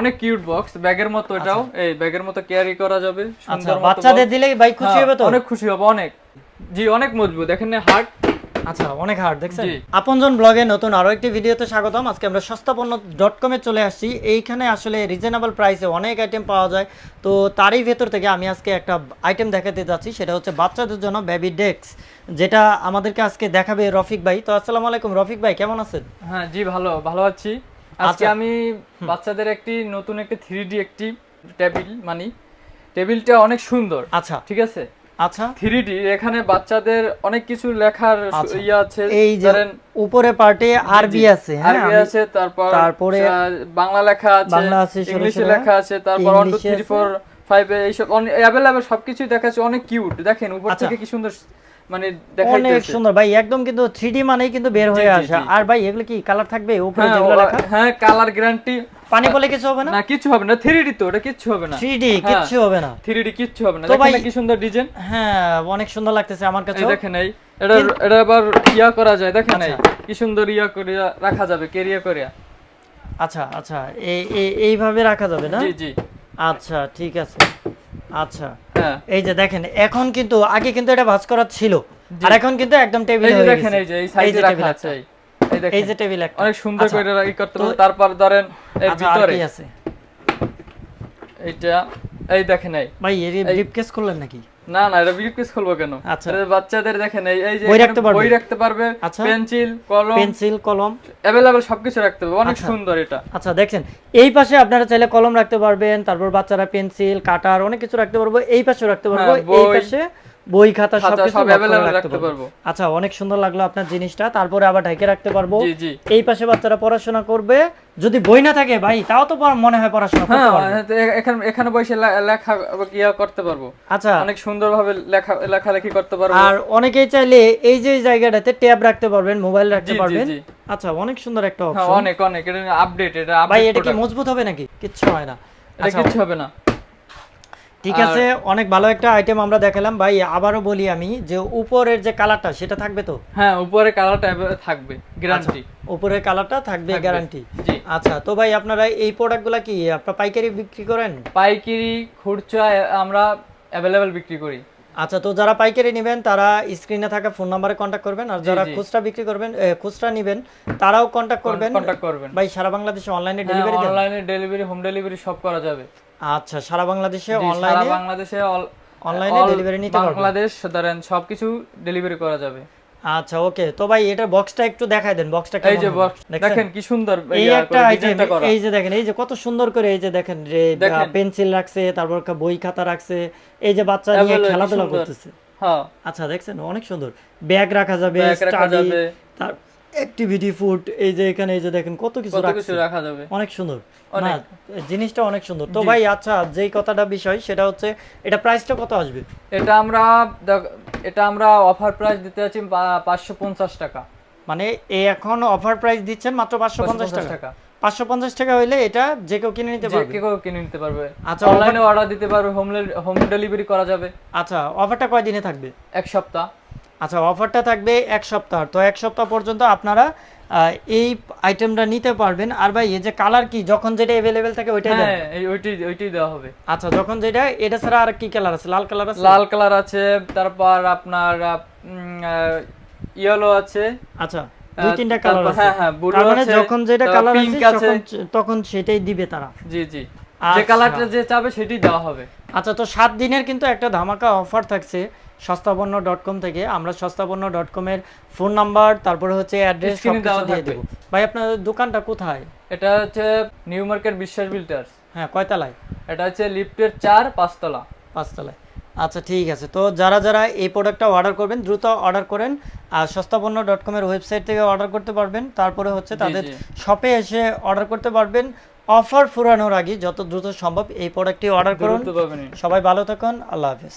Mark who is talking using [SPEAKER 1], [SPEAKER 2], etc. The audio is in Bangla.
[SPEAKER 1] অনেক কিউট বক্স ব্যাগের মতো এটাও এই ব্যাগের মতো ক্যারি করা যাবে
[SPEAKER 2] আচ্ছা
[SPEAKER 1] সুন্দর
[SPEAKER 2] বাচ্চাদের। দিলেই ভাই খুশি
[SPEAKER 1] হ্যাঁ,
[SPEAKER 2] হবে তো?
[SPEAKER 1] অনেক খুশি হবে অনেক। জি অনেক মজবুত দেখেন
[SPEAKER 2] আচ্ছা অনেক হার্ড দেখছেন? আপনজন ব্লগে নতুন আরও একটি ভিডিওতে স্বাগতম। আজকে আমরা সস্তাপন্ন ডট কমে চলে আসছি। এইখানে আসলে রিজনেবল প্রাইসে অনেক আইটেম পাওয়া যায়। তো তারই ভেতর থেকে আমি আজকে একটা আইটেম দেখাতে যাচ্ছি সেটা হচ্ছে বাচ্চাদের জন্য বেবি ডেস্ক যেটা আমাদেরকে আজকে দেখাবে রফিক ভাই। তো আসসালামু আলাইকুম রফিক ভাই কেমন আছেন?
[SPEAKER 1] হ্যাঁ জি ভালো ভালো আছি। আজকে
[SPEAKER 2] আচ্ছা।
[SPEAKER 1] আমি বাচ্চাদের একটি নতুন একটি থ্রি ডি একটি টেবিল মানি টেবিলটা অনেক সুন্দর।
[SPEAKER 2] আচ্ছা।
[SPEAKER 1] ঠিক আছে?
[SPEAKER 2] আচ্ছা।
[SPEAKER 1] থ্রি ডি এখানে বাচ্চাদের অনেক কিছু লেখার
[SPEAKER 2] আচ্ছা।
[SPEAKER 1] ইয়ে আছে।
[SPEAKER 2] এই
[SPEAKER 1] ধরেন
[SPEAKER 2] উপরে পার্টে আরবি আছে হ্যাঁ?
[SPEAKER 1] আরবি আছে তারপর
[SPEAKER 2] তারপরে
[SPEAKER 1] বাংলা লেখা আছে
[SPEAKER 2] বাংলা আছে,
[SPEAKER 1] ইংলিশে লেখা আছে তারপর ওয়ান টু
[SPEAKER 2] ইংলিশে
[SPEAKER 1] থ্রি
[SPEAKER 2] আছে।
[SPEAKER 1] ফোর ফাইভ এইসব অ্যাভেলেবেল সবকিছুই দেখাচ্ছে অনেক কিউট দেখেন উপর
[SPEAKER 2] আচ্ছা।
[SPEAKER 1] থেকে কি সুন্দর মানে
[SPEAKER 2] অনেক সুন্দর। ভাই একদম কিন্তু থ্রি মানেই কিন্তু বের হয়ে আসে। আর ভাই এগুলো কি কালার থাকবে উপরে
[SPEAKER 1] হ্যাঁ
[SPEAKER 2] যেগুলো লেখা?
[SPEAKER 1] হ্যাঁ কালার গ্যারান্টি
[SPEAKER 2] পানি বলে কিছু হবে না?
[SPEAKER 1] না কিছু হবে না। থ্রি ডি তো ওটা কিচ্ছু হবে না।
[SPEAKER 2] থ্রি ডি
[SPEAKER 1] হ্যাঁ।
[SPEAKER 2] হবে না।
[SPEAKER 1] থ্রি ডি কিচ্ছু হবে না। দেখেন কি সুন্দর ডিজাইন
[SPEAKER 2] হ্যাঁ অনেক সুন্দর লাগতেছে আমার কাছে
[SPEAKER 1] দেখেন এই। এটা এটা আবার ইয়া করা যায় দেখেন এই। কি সুন্দর ইয়া করে রাখা যাবে কেরিয়া। করে
[SPEAKER 2] আচ্ছা। আচ্ছা এই- এইভাবে রাখা যাবে না?
[SPEAKER 1] জি জি।
[SPEAKER 2] আচ্ছা ঠিক আছে। আচ্ছা।
[SPEAKER 1] হ্যাঁ।
[SPEAKER 2] এই যে দেখেন এখন কিন্তু আগে কিন্তু এটা ভাঁজ করা ছিল। আর এখন কিন্তু একদম টেবিল হয়ে
[SPEAKER 1] দেখেন
[SPEAKER 2] গেছে।
[SPEAKER 1] এই যে এই সাইজে রাখা
[SPEAKER 2] টেবিল
[SPEAKER 1] আছে। এই দেখেন
[SPEAKER 2] এই যে টেবিল একটা।
[SPEAKER 1] অনেক সুন্দর
[SPEAKER 2] আচ্ছা,
[SPEAKER 1] করে রাখি করতে তারপর ধরেন এর
[SPEAKER 2] আচ্ছা
[SPEAKER 1] ভিতরে।
[SPEAKER 2] আছে?
[SPEAKER 1] এইটা এই দেখেন এই
[SPEAKER 2] ভাই এর ব্রিফকেস করলেন নাকি
[SPEAKER 1] না না এটা ব্রিফকেস খুলবো কেন
[SPEAKER 2] আচ্ছা।
[SPEAKER 1] বাচ্চাদের দেখেন এই এই যে
[SPEAKER 2] বই রাখতে পারবে?
[SPEAKER 1] বই রাখতে পারবে
[SPEAKER 2] আচ্ছা।
[SPEAKER 1] পেন্সিল কলম
[SPEAKER 2] পেন্সিল কলম
[SPEAKER 1] अवेलेबल সবকিছু রাখতে পারবে অনেক
[SPEAKER 2] আচ্ছা।
[SPEAKER 1] সুন্দর এটা
[SPEAKER 2] আচ্ছা দেখেন এই পাশে আপনারা চাইলে কলম রাখতে পারবেন তারপর বাচ্চারা পেন্সিল কাটার অনেক কিছু রাখতে পারব এই পাশে রাখতে পারব
[SPEAKER 1] হ্যাঁ,
[SPEAKER 2] এই পাশে বই খাতা
[SPEAKER 1] সব
[SPEAKER 2] lock করে রাখতে পারব।
[SPEAKER 1] পারব।
[SPEAKER 2] আচ্ছা অনেক সুন্দর লাগল আপনার জিনিসটা। তারপরে আবার ঢেকে রাখতে পারব।
[SPEAKER 1] জি জি।
[SPEAKER 2] এই পাশে বাচ্চারা পড়াশোনা করবে। যদি বই না থাকে ভাই তাও তো মনে হয় পড়াশোনা
[SPEAKER 1] হ্যাঁ
[SPEAKER 2] করতে পারবে
[SPEAKER 1] তো এখানে এখানে বসে লেখা ইয়া করতে পারব।
[SPEAKER 2] আচ্ছা।
[SPEAKER 1] অনেক সুন্দরভাবে লেখা লেখালেখি করতে পারব।
[SPEAKER 2] আর অনেকেই চাইলে এই যে জায়গাটাতে ট্যাব রাখতে পারবেন মোবাইল রাখতে পারবেন। আচ্ছা অনেক সুন্দর একটা
[SPEAKER 1] হ্যাঁ
[SPEAKER 2] অপশন
[SPEAKER 1] অনেক অনেক। এটা আপডেট এটা
[SPEAKER 2] ভাই এটা কি মজবুত হবে নাকি? কিচ্ছু হয় না।
[SPEAKER 1] এটা
[SPEAKER 2] আচ্ছা
[SPEAKER 1] কিচ্ছু হবে না।
[SPEAKER 2] ঠিক আছে অনেক ভালো একটা আইটেম আমরা দেখালাম। ভাই আবারও বলি আমি যে উপরের যে কালারটা সেটা থাকবে তো?
[SPEAKER 1] হ্যাঁ উপরে কালারটা থাকবে গ্যারান্টি
[SPEAKER 2] উপরের কালারটা থাকবে। গ্যারান্টি
[SPEAKER 1] জি।
[SPEAKER 2] আচ্ছা তো ভাই আপনারা এই প্রোডাক্টগুলো কি আপনারা পাইকারি বিক্রি করেন?
[SPEAKER 1] পাইকারি খুচরা আমরা অ্যাভেলেবেল বিক্রি করি।
[SPEAKER 2] আচ্ছা তো যারা পাইকারি নেবেন তারা স্ক্রিনে থাকা ফোন নাম্বারে কন্ট্যাক্ট করবেন আর যারা খুচরা বিক্রি করবেন খুচরা নেবেন তারাও কন্ট্যাক্ট করবেন।
[SPEAKER 1] কন্টাক্ট করবেন।
[SPEAKER 2] ভাই সারা বাংলাদেশে অনলাইনে ডেলিভারি
[SPEAKER 1] অনলাইনে ডেলিভারি হোম ডেলিভারি সব করা যাবে।
[SPEAKER 2] আচ্ছা সারা বাংলাদেশে
[SPEAKER 1] জি, সারা
[SPEAKER 2] অনলাইনে
[SPEAKER 1] বাংলাদেশে
[SPEAKER 2] অনলাইনে ডেলিভারি নিতে পারবেন
[SPEAKER 1] বাংলাদেশ ধরেন সবকিছু ডেলিভারি করা যাবে।
[SPEAKER 2] আচ্ছা ওকে তো ভাই এটার বক্সটা একটু দেখাই দেন বক্সটা
[SPEAKER 1] এই যে বক্স দেখেন কি সুন্দর
[SPEAKER 2] এই একটা এই যে দেখেন এই যে কত সুন্দর করে এই যে দেখেন যে পেন্সিল রাখছে তারপর বই খাতা রাখছে এই যে বাচ্চা নিয়ে খেলাধুলা করতেছে।
[SPEAKER 1] হ্যাঁ।
[SPEAKER 2] আচ্ছা দেখছেন? অনেক সুন্দর। ব্যাগ রাখা যাবে স্টাডি তার অ্যাক্টিভিটি ফুড এই যে এখানে এই যে দেখেন কত কিছু
[SPEAKER 1] রাখা যাবে।
[SPEAKER 2] অনেক সুন্দর। না জিনিসটা অনেক সুন্দর। তো ভাই আচ্ছা যেই কথাটা বিষয় সেটা হচ্ছে এটা প্রাইসটা কত আসবে?
[SPEAKER 1] এটা আমরা এটা আমরা অফার প্রাইস দিতে যাচ্ছি পাঁচশো পঞ্চাশ টাকা।
[SPEAKER 2] মানে এই এখন অফার প্রাইস দিচ্ছেন মাত্র পাঁচশো পঞ্চাশ
[SPEAKER 1] 550
[SPEAKER 2] টাকা। পাঁচশো পঞ্চাশ টাকা হইলে এটা যে কেউ কিনে নিতে পারবে।
[SPEAKER 1] যে কেউ কিনে নিতে পারবে।
[SPEAKER 2] আচ্ছা,
[SPEAKER 1] অনলাইনে অর্ডার দিতে পারবে হোম হোম ডেলিভারি করা যাবে।
[SPEAKER 2] আচ্ছা অফারটা কয় দিনে থাকবে?
[SPEAKER 1] এক সপ্তাহ।
[SPEAKER 2] আচ্ছা অফারটা থাকবে এক সপ্তাহ। তো এক সপ্তাহ পর্যন্ত আপনারা এই আইটেমটা নিতে পারবেন। আর ভাই এই যে কালার কি? যখন যেটা অ্যাভেলেবেল থাকে ওইটাই
[SPEAKER 1] হ্যাঁ এই ওইটাই ওইটাই দেওয়া হবে।
[SPEAKER 2] আচ্ছা যখন যেটা এটা ছাড়া আর কি কালার আছে? লাল কালার আছে?
[SPEAKER 1] লাল কালার আছে তারপর আপনার ইয়েলো আছে।
[SPEAKER 2] আচ্ছা দুই তিনটা কালার আছে।
[SPEAKER 1] হ্যাঁ, হ্যাঁ,
[SPEAKER 2] তার মানে
[SPEAKER 1] আছে,
[SPEAKER 2] যখন যেটা কালার আছে তখন সেটাই দিবে তারা।
[SPEAKER 1] জি জি। যে
[SPEAKER 2] আচ্ছা।
[SPEAKER 1] কালারটা যে চাবে সেটাই দেওয়া হবে।
[SPEAKER 2] আচ্ছা তো সাত দিনের কিন্তু একটা ধামাকা অফার থাকছে সস্তাপন্ন ডট কম থেকে। আমরা সস্তাপন্ন ডট কমের ফোন নাম্বার তারপরে হচ্ছে অ্যাড্রেস দিয়ে। দেবো। ভাই আপনাদের দোকানটা কোথায়?
[SPEAKER 1] এটা হচ্ছে নিউ মার্কেট বিশ্বাস বিল্ডার্স।
[SPEAKER 2] হ্যাঁ কয়তলায়?
[SPEAKER 1] এটা হচ্ছে লিফটের চার পাঁচতলা।
[SPEAKER 2] পাঁচতলায়। আচ্ছা ঠিক আছে। তো যারা যারা এই প্রোডাক্টটা অর্ডার করবেন দ্রুত অর্ডার করেন আর সস্তাপন্ন ডট কমের ওয়েবসাইট থেকে অর্ডার করতে পারবেন। তারপরে হচ্ছে তাদের শপে এসে অর্ডার করতে পারবেন। অফার ফুরানোর আগে যত দ্রুত সম্ভব এই প্রোডাক্টটি অর্ডার করুন। সবাই ভালো থাকুন। আল্লাহ হাফেজ।